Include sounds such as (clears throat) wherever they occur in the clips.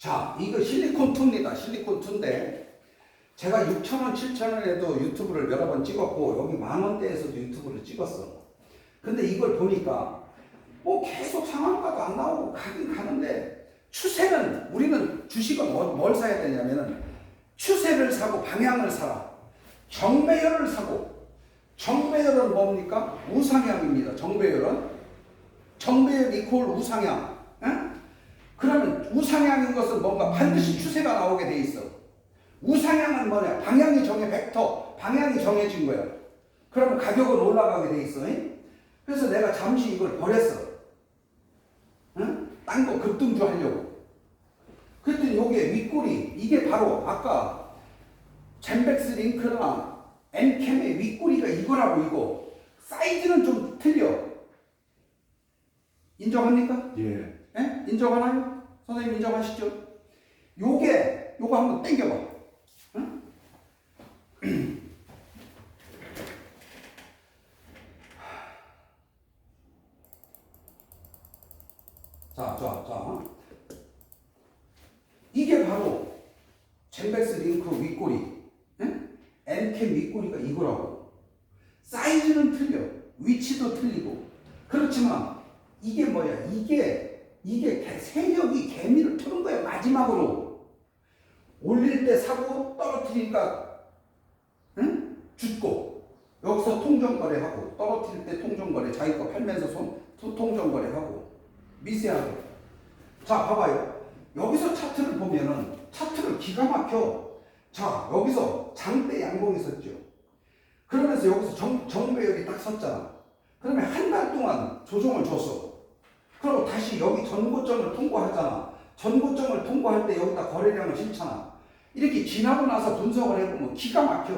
자, 이거 실리콘 투입니다. 실리콘 투인데 제가 6,000원, 7,000원에도 유튜브를 여러 번 찍었고 여기 만 원대에서도 유튜브를 찍었어. 근데 이걸 보니까 뭐 계속 상한가도 안 나오고 가긴 가는데 추세는 우리는 주식은 뭐- 뭘 사야 되냐면은 추세를 사고 방향을 사라. 정배열을 사고 정배열은 뭡니까? 우상향입니다. 정배열은 정배열 이퀄 우상향. 응? 그러면 우상향인 것은 뭔가 반드시 추세가 나오게 돼 있어. 우상향은 뭐냐? 방향이 정해 벡터, 방향이 정해진 거야. 그러면 가격은 올라가게 돼 있어. 잉? 그래서 내가 잠시 이걸 버렸어. 응? 딴 거 급등주 하려고. 그랬더니 요게 윗꼬리 이게 바로 아까 젠백스 링크나 엔캠의 윗꼬리가 이거라고 이거 사이즈는 좀 틀려. 인정합니까? 예. 예? 인정하나요? 선생님 인정하시죠? 요게 요거 한번 당겨봐. 응? (clears throat) 자, 자, 자. 이게 바로 젠백스 링크 윗꼬리, 응? 엔캠 윗꼬리가 이거라고. 사이즈는 틀려, 위치도 틀리고. 그렇지만 이게 뭐야? 이게 이게 개- 세력이 개미를 트는 거야 마지막으로. 올릴 때 사고 떨어뜨리니까 응? 죽고. 여기서 통정거래하고 떨어뜨릴 때 통정거래 자기 거 팔면서 손 토- 통정거래하고. 미세하게. 자 봐봐요. 여기서 차트를 보면은 차트를 기가 막혀. 자 여기서 장대 양봉이 섰죠. 그러면서 여기서 정, 정배열이 딱 섰잖아. 그러면 한 달 동안 조정을 줬어. 그리고 다시 여기 전고점을 통과하잖아. 전고점을 통과할 때 여기다 거래량을 실잖아. 이렇게 지나고 나서 분석을 해보면 기가 막혀.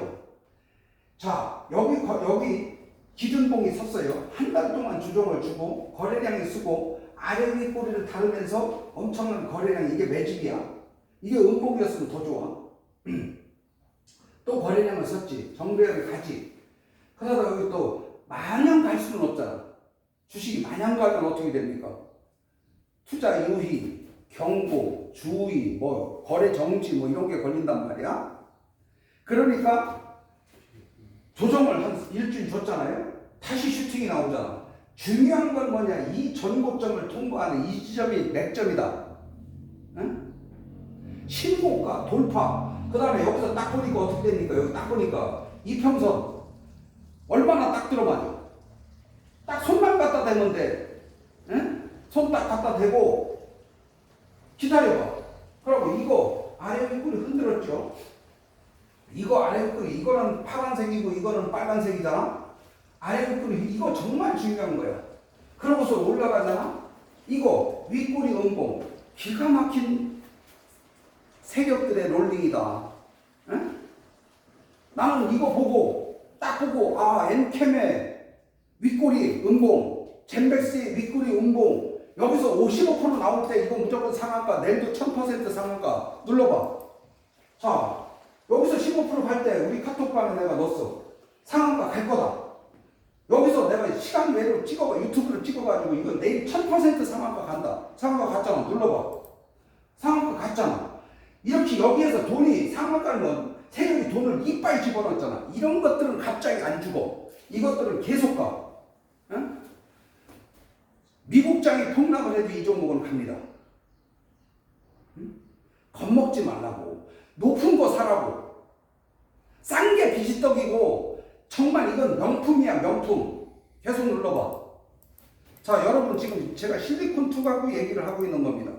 자, 여기, 거- 여기 기준봉이 섰어요. 한 달 동안 조정을 주고 거래량이 쓰고 아래 위 꼬리를 다루면서 엄청난 거래량 이게 매집이야. 이게 음봉이었으면 더 좋아. (clears throat) 또 거래량을 썼지. 정배열이 가지. 그러다가 여기 또 마냥 갈 수는 없잖아. 주식이 마냥 가면 어떻게 됩니까? 투자 유의, 경고, 주의, 뭐 거래 정지 뭐 이런 게 걸린단 말이야. 그러니까 조정을 한 일주일 줬잖아요. 다시 슈팅이 나오잖아. 중요한 건 뭐냐? 이 전고점을 통과하는 이 지점이 맥점이다. 응? 신고가 돌파. 그 다음에 여기서 딱 보니까 어떻게 됩니까? 여기 딱 보니까 이평선 얼마나 딱 들어맞아. 딱 손만 갖다 대는데, 손딱 갖다 대고, 기다려봐. 그리고 이거 아래 윗골이 흔들었죠? 이거 아래 윗골이, 이거는 파란색이고 이거는 빨간색이잖아? 아래 윗골이, 이거 정말 중요한 거야. 그러고서 올라가잖아? 이거 윗골이 음봉. 기가 막힌 세력들의 롤링이다. 응? 나는 이거 보고, 딱 보고, 아, 엔캠의 윗꼬리 음봉, 젠백스의 윗꼬리 음봉, 여기서 55% 나올 때 이거 무조건 상한가, 내일도 1000% 상한가 눌러봐. 자, 여기서 15%갈 때 우리 카톡방에 내가 넣었어. 상한가 갈 거다. 여기서 내가 시간 외로 찍어봐, 유튜브를 찍어가지고 이거 내일 1000% 상한가 간다. 상한가 갔잖아. 눌러봐. 상한가 갔잖아. 이렇게 여기에서 돈이 상한가를 넣은 세력이 돈을 이빨 집어넣었잖아. 이런 것들은 갑자기 안 죽어. 이것들은 계속 가. 응? 미국장이 폭락을 해도 이 종목은 갑니다. 응? 겁먹지 말라고. 높은 거 사라고. 싼 게 비지떡이고 정말 이건 명품이야 명품. 계속 눌러봐. 자 여러분 지금 제가 실리콘 투가구 얘기를 하고 있는 겁니다.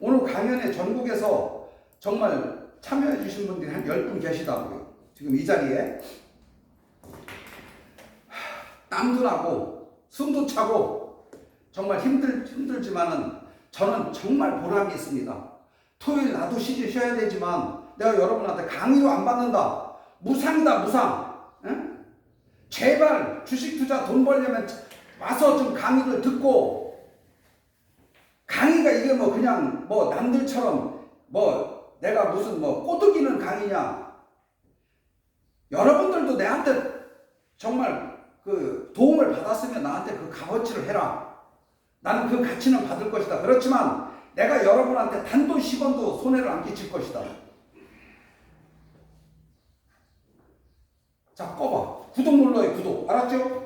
오늘 강연에 전국에서 정말 참여해 주신 분들이 한 10분 계시다고요. 지금 이 자리에 땀도 나고 숨도 차고 정말 힘들 힘들지만은 저는 정말 보람이 있습니다. 토요일 나도 쉬, 쉬어야 되지만 내가 여러분한테 강의로 안 받는다. 무상이다 무상. 응? 제발 주식 투자 돈 벌려면 와서 좀 강의를 듣고 강의가 이게 뭐 그냥 뭐 남들처럼 뭐 내가 무슨 뭐 꼬드기는 강의냐 여러분들도 내한테 정말 그 도움을 받았으면 나한테 그 값어치를 해라. 나는 그 가치는 받을 것이다. 그렇지만 내가 여러분한테 단돈 10원도 손해를 안 끼칠 것이다. 자, 꺼봐. 구독 눌러요, 구독. 알았죠?